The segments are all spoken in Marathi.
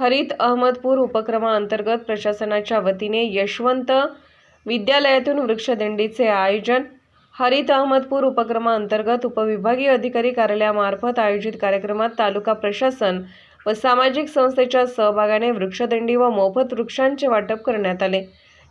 हरित अहमदपूर उपक्रमाअंतर्गत प्रशासनाच्या वतीने यशवंत विद्यालयातून वृक्षदिंडीचे आयोजन हरित अहमदपूर उपक्रमाअंतर्गत उपविभागीय अधिकारी कार्यालयामार्फत आयोजित कार्यक्रमात तालुका प्रशासन व सामाजिक संस्थेच्या सहभागाने वृक्षदिंडी व मोफत वृक्षांचे वाटप करण्यात आले.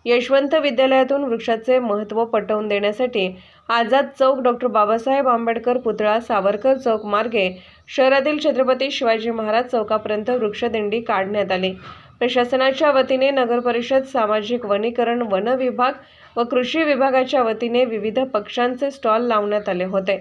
यशवंत विद्यालयातून वृक्षाचे महत्त्व पटवून देण्यासाठी आझाद चौक डॉक्टर बाबासाहेब आंबेडकर पुतळा सावरकर चौक मार्गे शहरातील छत्रपती शिवाजी महाराज चौकापर्यंत वृक्षदिंडी काढण्यात आली. प्रशासनाच्या वतीने नगरपरिषद सामाजिक वनीकरण वन विभाग व कृषी विभागाच्या वतीने विविध पक्षांचे स्टॉल लावण्यात आले होते.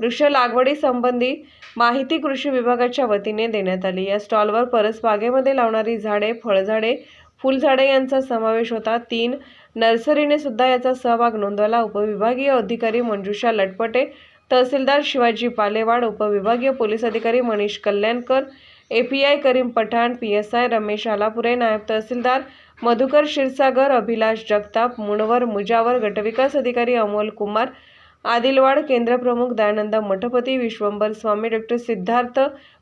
वृक्ष लागवडीसंबंधी माहिती कृषी विभागाच्या वतीने देण्यात आली. या स्टॉलवर परसबागेमध्ये लावणारी झाडे फळझाडे फुलझाडे यांचा समावेश होता. तीन नर्सरीने सुद्धा याचा सहभाग नोंदवला. उपविभागीय अधिकारी मंजुषा लटपटे तहसीलदार शिवाजी पालेवाड उपविभागीय पोलीस अधिकारी Manish Kalyankar API Karim Pathan P S I Ramesh Alapure नायब तहसीलदार मधुकर क्षीरसागर अभिलाष जगताप मुणवर मुजावर गटविकास अधिकारी अमोल कुमार आदिलवाड केंद्रप्रमुख दयानंद मठपती विश्वंभर स्वामी डॉक्टर सिद्धार्थ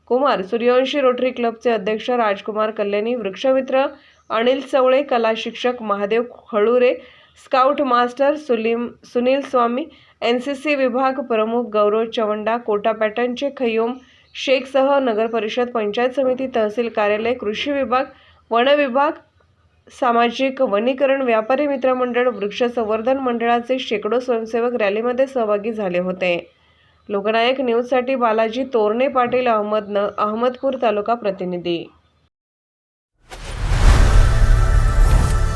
कुमार सूर्यवंशी रोटरी क्लबचे अध्यक्ष राजकुमार कल्याणी वृक्षमित्र अनिल चवळे कला शिक्षक Mahadev Khalure scout master सुलीम Sunil Swami N C C विभाग प्रमुख गौरव चवंडा कोटा पॅटर्नचे खय्योम शेखसह नगरपरिषद पंचायत समिती तहसील कार्यालय कृषी विभाग वन विभाग सामाजिक वनीकरण व्यापारी मित्रमंडळ वृक्ष संवर्धन मंडळाचे शेकडो स्वयंसेवक रॅलीमध्ये सहभागी झाले होते. लोकनायक न्यूजसाठी बालाजी तोरणे पाटील अहमदन अहमदपूर तालुका प्रतिनिधी.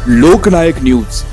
लोकनायक न्यूज.